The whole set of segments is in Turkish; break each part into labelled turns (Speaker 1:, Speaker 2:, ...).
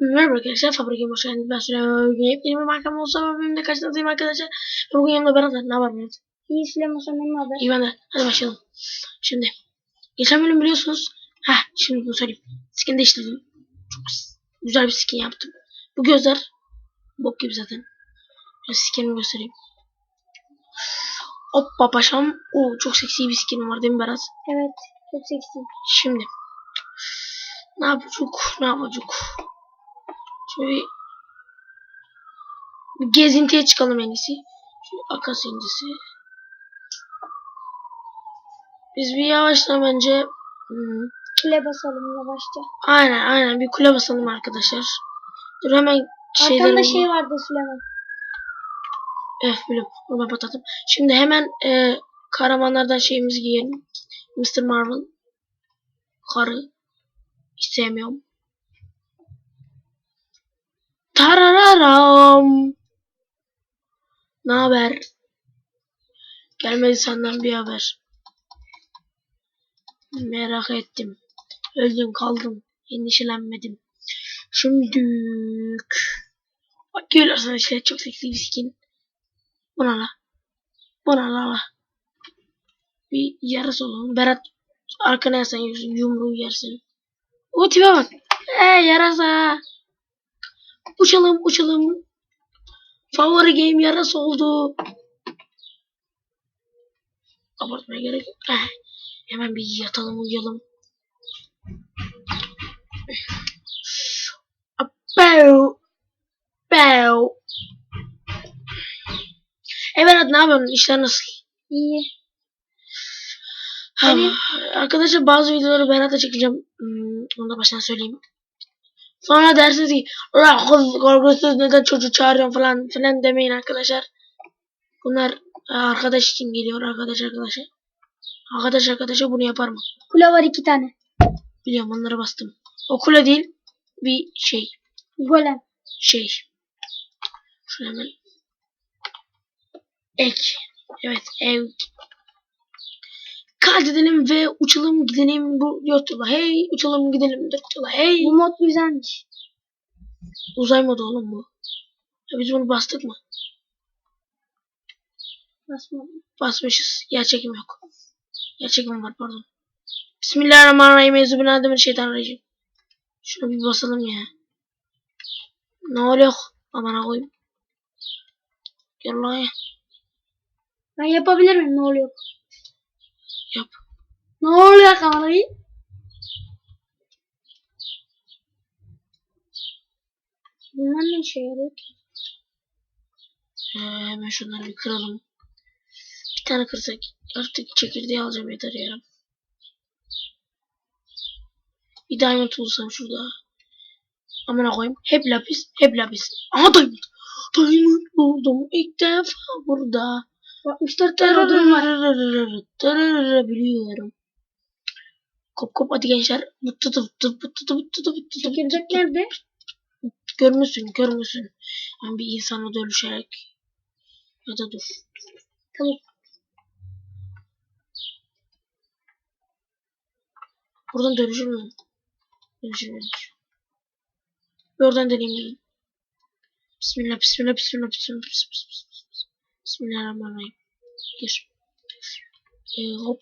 Speaker 1: Merhaba arkadaşlar, Fabrika'ya hoş geldiniz. Ben Süleyman Bugün yepyeni bir markam olsa ama benim de karşınızdayım arkadaşlar. Bugün yanımda Berat var. Ne haber Berat?
Speaker 2: İyi Süleyman senin haber.
Speaker 1: İyi ben de. Hadi başlayalım. Şimdi. Geçen bölüm biliyorsunuz. Heh, şimdi bunu söyleyeyim. Skin değiştirdim. Çok güzel bir skin yaptım. Bu gözler bok gibi zaten. Biraz skinimi göstereyim. Hoppa paşam. Oo, çok seksi bir skinim var değil mi Berat?
Speaker 2: Evet çok seksi.
Speaker 1: Şimdi ne yapacak? Ne yapacak? Şöyle bir, gezintiye çıkalım en iyisi. Şu Akas incisi. Biz bir yavaştan bence hmm,
Speaker 2: Kule basalım yavaşça.
Speaker 1: aynen aynen bir kule basalım arkadaşlar. Dur hemen şeyleri
Speaker 2: Arkanda şey vardı Süleyman.
Speaker 1: Biliyorum. Onu ben patlattım. Şimdi hemen e, kahramanlardan şeyimizi giyelim. Mr. Marvel. Karı. Hiç sevmiyorum. Tarararam. Ne haber? Gelmedi senden bir haber. Merak ettim. Öldüm kaldım. Endişelenmedim. Şimdi Bak görüyorsun işte çok seksi bir skin. Buna la. Buna la la. Bir yarısı olalım. Berat arkana yaslan yumruğu yersin. O tipe bak. Eee yarasa. Uçalım uçalım. Favori game yarası oldu. Abartmaya gerek yok. Eh, hemen bir yatalım uyuyalım. Apew. Apew. Evet ne yapıyorsun? İşler nasıl?
Speaker 2: İyi.
Speaker 1: Ha,
Speaker 2: Hani-
Speaker 1: arkadaşlar bazı videoları Berat'a çekeceğim. Hmm, onu da baştan söyleyeyim. Sonra dersiniz ki "Ulan kız korkusuz neden çocuğu çağırıyorsun falan filan demeyin arkadaşlar. Bunlar e, arkadaş için geliyor arkadaş arkadaşa. Arkadaş arkadaşa bunu yapar mı?
Speaker 2: Kule var iki tane.
Speaker 1: Biliyorum onlara bastım. Okula değil bir şey
Speaker 2: Golem.
Speaker 1: şey. Şöyle hemen. Ek. Evet ev. Kaydedelim ve uçalım gidelim bu yola. Hey uçalım gidelim yola. Hey.
Speaker 2: Bu mod güzelmiş.
Speaker 1: Uzay modu oğlum bu. Ya biz bunu bastık mı?
Speaker 2: Basmadım.
Speaker 1: Basmışız. Yer çekim yok. Yer çekim var pardon. Bismillahirrahmanirrahim. Euzubillahimineşşeytanirracim. Şunu bir basalım ya. Ne oluyor? Aman koyayım. Gel lan ya.
Speaker 2: Ben yapabilir miyim? Ne oluyor?
Speaker 1: Yap.
Speaker 2: Ne oluyor kamerayı? Bunlar ne işe yarıyor ki?
Speaker 1: Ee, hemen şunları bir kıralım. Bir tane kırsak artık çekirdeği alacağım yeter ya. Bir diamond bulsam şurada. Amına koyayım. Hep lapis, hep lapis. Aha diamond. Diamond buldum ilk defa burada.
Speaker 2: 64 tane odun var.
Speaker 1: Biliyorum. Kop kop hadi gençler. Bıttı bıttı bıttı bıttı
Speaker 2: nerede?
Speaker 1: Görmüşsün görmüşsün. Yani bir insanla dövüşerek. Ya da dur.
Speaker 2: Tamam.
Speaker 1: Buradan dönüşür mü? Dönüşür. Bir oradan deneyeyim dedim. Bismillah bismillah bismillah bismillah bismillah bismillah. Bismillahirrahmanirrahim. Gir. Ee, hop.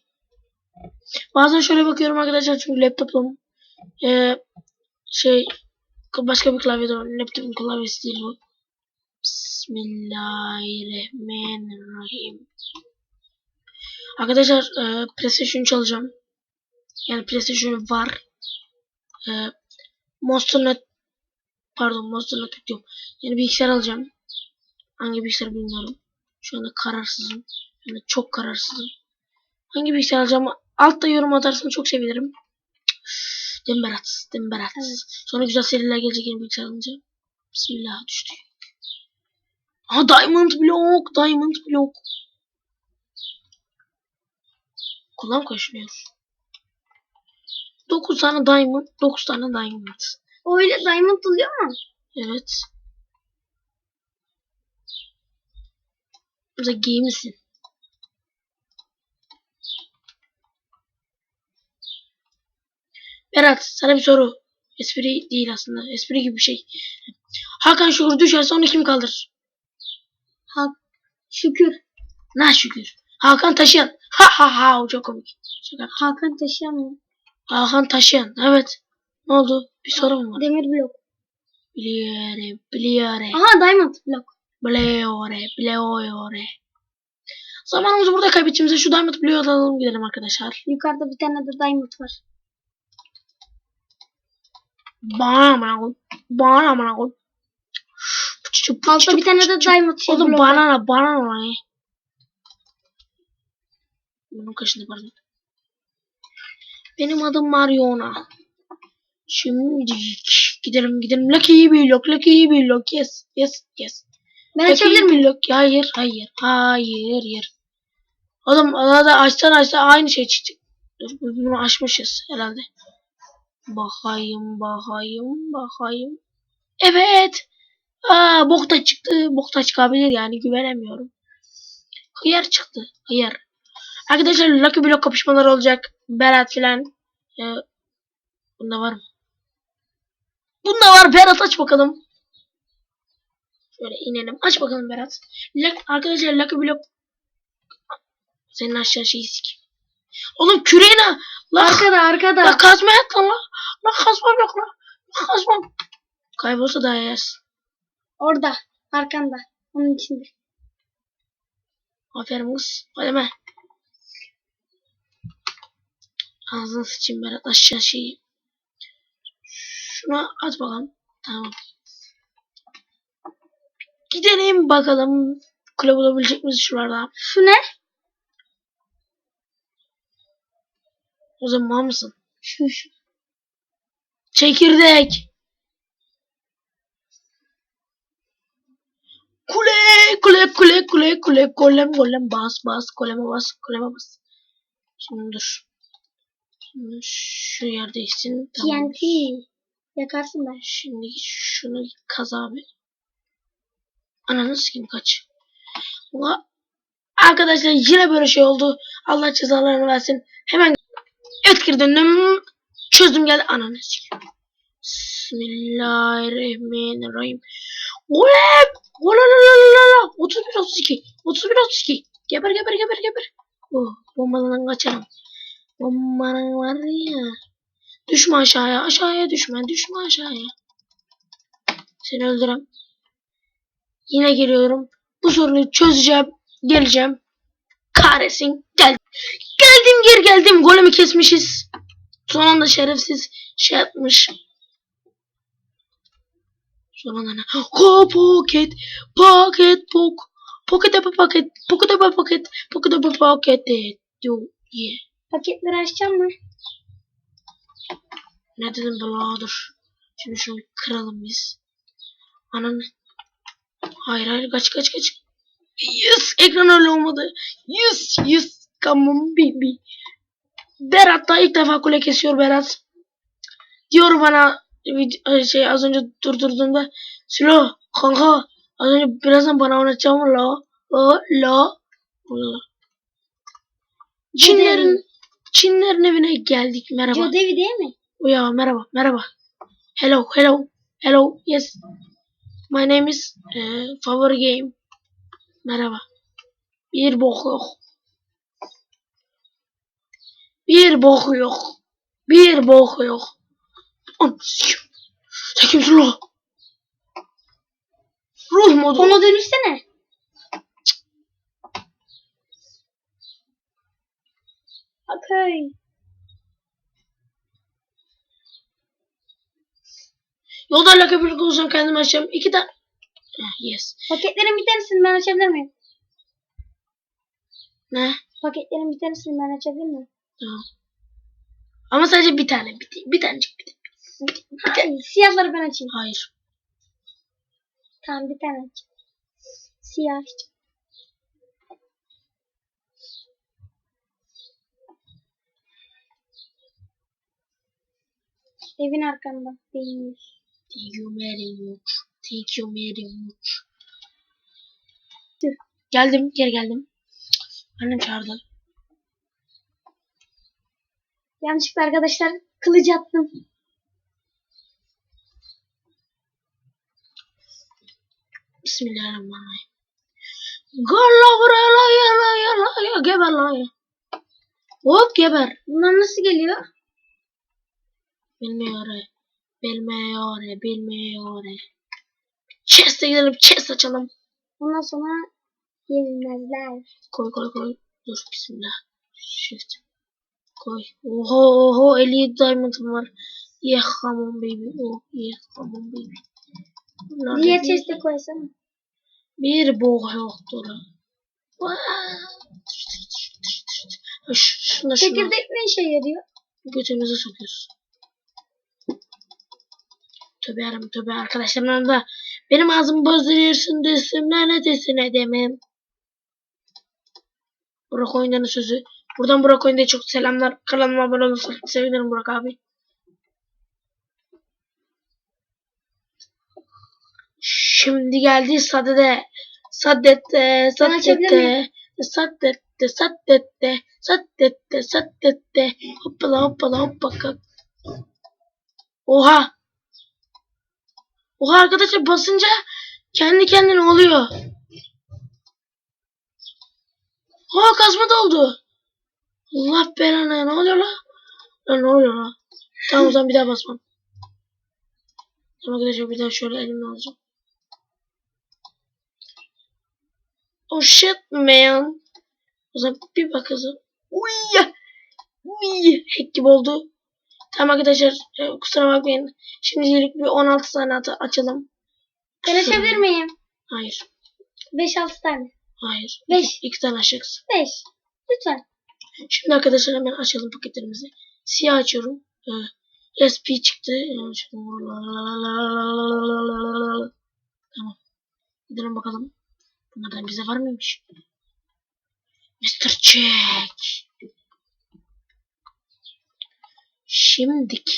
Speaker 1: Bazen şöyle bakıyorum arkadaşlar çünkü laptopum ee, şey başka bir klavyede var. Laptopun klavyesi değil bu. Bismillahirrahmanirrahim. Arkadaşlar e, PlayStation çalacağım. Yani PlayStation var. E, Monsternet pardon Monsternet diyorum. Yani bilgisayar alacağım. Hangi bilgisayar bilmiyorum. Şu anda kararsızım. Yani çok kararsızım. Hangi bilgisayar alacağım? Altta yorum atarsanız çok sevinirim. Demberat. Demberat. Sonra güzel seriler gelecek yeni bilgisayar alınca. Bismillah düştü. Aha Diamond Block. Diamond Block. Kulağım kaşınıyor. 9 tane Diamond. 9 tane Diamond.
Speaker 2: Öyle diamond oluyor mu?
Speaker 1: Evet. Mesela gay misin? Berat sana bir soru. Espri değil aslında. Espri gibi bir şey. Hakan Şukur düşerse onu kim kaldırır?
Speaker 2: Hak. Şükür.
Speaker 1: Na şükür. Hakan Taşıyan. Ha ha ha o çok komik. Şaka.
Speaker 2: Hakan taşıyan mı?
Speaker 1: Hakan Taşıyan. Evet. Ne oldu? Bir sorun mu var?
Speaker 2: Demir blok.
Speaker 1: Biliyorum. Biliyorum.
Speaker 2: Aha diamond blok.
Speaker 1: Bleore. Bleore. Zamanımızı burada kaybedeceğimize şu Diamond Blue'yu alalım gidelim arkadaşlar.
Speaker 2: Yukarıda bir tane de diamond var.
Speaker 1: Bana amına koy. Bana amına koy.
Speaker 2: Altta bir tane de diamond şey
Speaker 1: Oğlum banana banana ne? Bunun kaşını pardon. Benim adım Mariona. Şimdi gidelim gidelim. Lucky Block, Lucky Block. Yes, yes, yes.
Speaker 2: Ben açabilir miyim?
Speaker 1: Block. Hayır, hayır, hayır, hayır. Oğlum arada açsan açsan aynı şey çıktı. Bunu açmışız herhalde. Bakayım, bakayım, bakayım. Evet. Aa, bok da çıktı. Bok da çıkabilir yani güvenemiyorum. Hıyar çıktı. Hıyar. Arkadaşlar Lucky Block kapışmaları olacak. Berat filan. Ee, bunda var mı? Bunda var. Berat aç bakalım. Şöyle inelim. Aç bakalım Berat. Lak- arkadaşlar Lucky Block. Senin aşağı şeyi sik. Oğlum küreğine. La,
Speaker 2: Arkada arkada.
Speaker 1: la kazma et lan la. La kazmam yok la. La kazmam. Kaybolsa daha yersin.
Speaker 2: Orada. Arkanda. Onun içinde.
Speaker 1: Aferin kız. Kaleme. Ağzını sıçayım Berat aşağı şeyi. Şuna at bakalım. Tamam. Gidelim bakalım. Kule bulabilecek miyiz şuralarda?
Speaker 2: Şu ne?
Speaker 1: O zaman mısın?
Speaker 2: Şu şu.
Speaker 1: Çekirdek. Kule, kule, kule, kule, kule, golem, golem, bas, bas, goleme bas, goleme bas. Şimdi dur. Şimdi şu yerdeysin. Tamam.
Speaker 2: TNT. Yakarsın ben.
Speaker 1: Şimdi şunu kaz abi. Ananı sikeyim kaç. Ulan, Arkadaşlar yine böyle şey oldu. Allah cezalarını versin. Hemen evet geri döndüm. Çözdüm geldi. Ananı sikeyim. Bismillahirrahmanirrahim. Oley! Olalalala! 31 32. 31 32. Geber geber geber geber. Oh, bombadan kaçarım. Bombanın var ya. Düşme aşağıya. Aşağıya düşme. Düşme aşağıya. Seni öldürem. Yine geliyorum. Bu sorunu çözeceğim. Geleceğim. Kahretsin. Gel. Geldim geri geldim. Golemi kesmişiz. Son anda şerefsiz şey yapmış. Son anda ne? Ko pocket. Pocket pok. Pocket apa pocket. Pocket apa pocket. Pocket apa pocket. Yo yeah.
Speaker 2: Paketleri açacağım mı?
Speaker 1: Ne dedim birader? Şimdi şunu kıralım biz. Ananı. Hayır hayır kaç kaç kaç. Yes ekran öyle olmadı. Yes yes come on baby. Berat da ilk defa kule kesiyor Berat. Diyor bana vid- şey az önce durdurduğumda Silo kanka az önce birazdan bana oynatacağım la la la. Çinlerin Çinlerin evine geldik merhaba.
Speaker 2: Jodevi değil mi?
Speaker 1: Ya merhaba, merhaba. Hello, hello, hello. Yes. My name is eh, Favori Game. Merhaba. Bir bok yok. Bir bok yok. Bir bok yok. Sen kimsin lan? Ruh modu.
Speaker 2: Ona dönüşsene. Okay.
Speaker 1: Yolda bir olsam kendim açacağım. İki tane. Eh, Yes.
Speaker 2: Paketlerin bir tanesini ben açabilir miyim?
Speaker 1: Ne?
Speaker 2: Paketlerin bir tanesini ben açabilir miyim?
Speaker 1: Tamam. Ama sadece bir tane. Bir, bir tanecik bir, bir tane.
Speaker 2: Ay, siyahları ben açayım.
Speaker 1: Hayır.
Speaker 2: Tamam bir tane aç. Siyah aç. Evin arkanda. Değil.
Speaker 1: Thank you very much. Thank you very much. Geldim, geri geldim. Annem çağırdı.
Speaker 2: Yanlışlıkla arkadaşlar kılıç attım.
Speaker 1: Bismillahirrahmanirrahim. Galla buraya la ya la ya la ya geber la ya. Hop geber.
Speaker 2: Bunlar nasıl geliyor?
Speaker 1: Bilmiyorum. Bilmiyorum. Bilmiyorum. Chest'e gidelim. Chest açalım.
Speaker 2: Ondan sonra yenilmezler.
Speaker 1: Koy koy koy. Dur bismillah. Shift. Koy. Oho oho 57 diamond'ım var. Yeah come on baby. Oh yeah come on baby. Bunlar
Speaker 2: Diğer chest'e koysana.
Speaker 1: Bir bok yoktur. Şuna şuna.
Speaker 2: Çekirdek ne işe yarıyor?
Speaker 1: Götümüze sokuyoruz. Tövbe yarım tövbe arkadaşlarım yanında. Benim ağzımı bozduruyorsun desin lanet etsin edemem. Burak Oyundan'ın sözü. Buradan Burak Oyundan'a çok selamlar. Kanalıma abone olursanız sevinirim Burak abi. Şimdi geldi Sadede.
Speaker 2: Açabilir
Speaker 1: Sadede, Sadede, Sadede, Sadede, Sadede. Hoppala hoppala hoppaka. Oha. Oha arkadaşlar basınca kendi kendine oluyor. Oha kazma doldu. Allah belanı ne oluyor la? Lan ne oluyor la? Tamam o zaman bir daha basmam. Tamam arkadaşlar bir daha şöyle elimle alacağım. Oh shit man. O zaman bir bakalım. Uy. Uy. Hack gibi oldu. Tamam arkadaşlar e, kusura bakmayın. Şimdilik bir 16 tane açalım.
Speaker 2: Ben açabilir miyim?
Speaker 1: Hayır.
Speaker 2: 5-6 tane.
Speaker 1: Hayır.
Speaker 2: Beş.
Speaker 1: İki, iki tane açacaksın.
Speaker 2: 5. Lütfen.
Speaker 1: Şimdi arkadaşlar hemen açalım paketlerimizi. Siyah açıyorum. Ee, SP çıktı. Şöyle- Tamam. Gidelim bakalım. Bunlardan bize var mıymış? Mr. Check. Şimdik.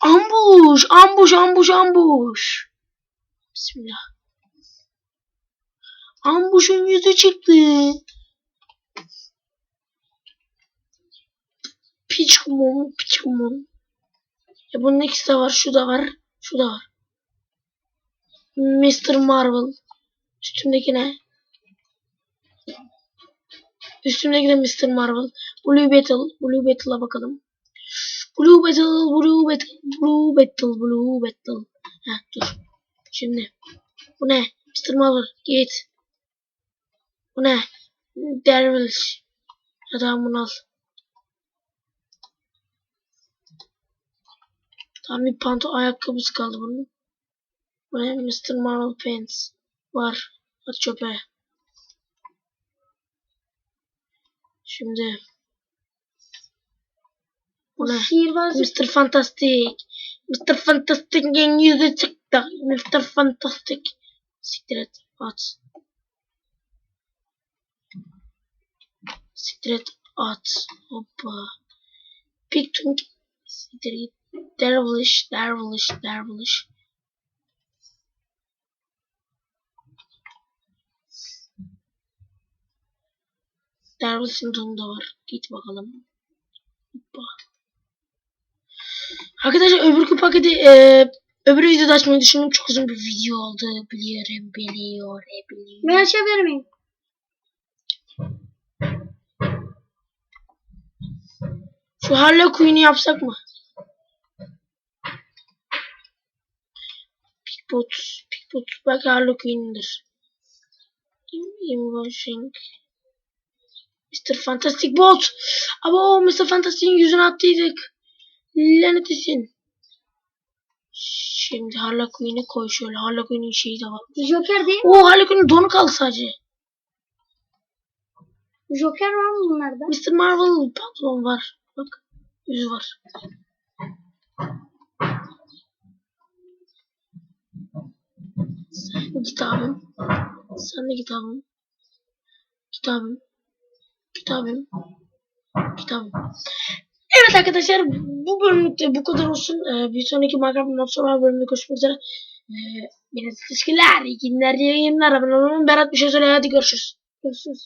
Speaker 1: Ambush, ambush, ambush, ambush. Bismillah. Ambush'un yüzü çıktı. Piçkumon, piçkumon. Ya bunun ikisi de var, şu da var, şu da var. Mr. Marvel. Üstümdeki ne? Üstümdeki de Mr. Marvel. Blue Battle, Blue Battle'a bakalım. Blue Battle, Blue Battle, Blue Battle, Blue Battle. Heh, dur. Şimdi. Bu ne? Mr. Marvel, git. Bu ne? Dervish. Ya bunu al. Tamam bir panto ayakkabısı kaldı bunun. Bu ne? Mr. Marvel Pants. Var. Hadi çöpe. Şimdi. Bu ne?
Speaker 2: Sihirbaz
Speaker 1: Mr. Fantastic. Mr. Fantastic'in yüzü çıktı. Mr. Fantastic. Siktir et. At. Siktir et. At. Hoppa. Pictung. Siktir git. Dervish. Dervish. Dervish. Dervish'in tonu da var. Git bakalım. Hoppa. Arkadaşlar öbürkü paketi e, öbür videoda açmayı düşünüyorum. Çok uzun bir video oldu. Biliyorum, biliyorum, biliyorum.
Speaker 2: Ben açabilir miyim?
Speaker 1: Şu Harley Quinn'i yapsak mı? Pickpot, Pickpot belki Harley Quinn'dir. Invoicing. Mr. Fantastic Bot. Ama o Mr. Fantastic'in yüzüne attıydık. Lanet etsin. Şimdi Harley Quinn'i koy şöyle. Harley Quinn'in şeyi de var.
Speaker 2: Joker değil mi?
Speaker 1: Oo Harley Quinn'in donu kaldı sadece.
Speaker 2: Joker var mı bunlarda?
Speaker 1: Mr. Marvel pantolon var. Bak. Yüzü var. Sen git abim. Sen de git abim. Git abim. Git abim. Evet arkadaşlar bu bölümlükte bu kadar olsun. Ee, bir sonraki Minecraft Not bölümünde görüşmek üzere. Ee, beni teşekkürler. İyi günler, iyi yayınlar. Abone olun. Berat bir şey söyle. Hadi görüşürüz. Görüşürüz.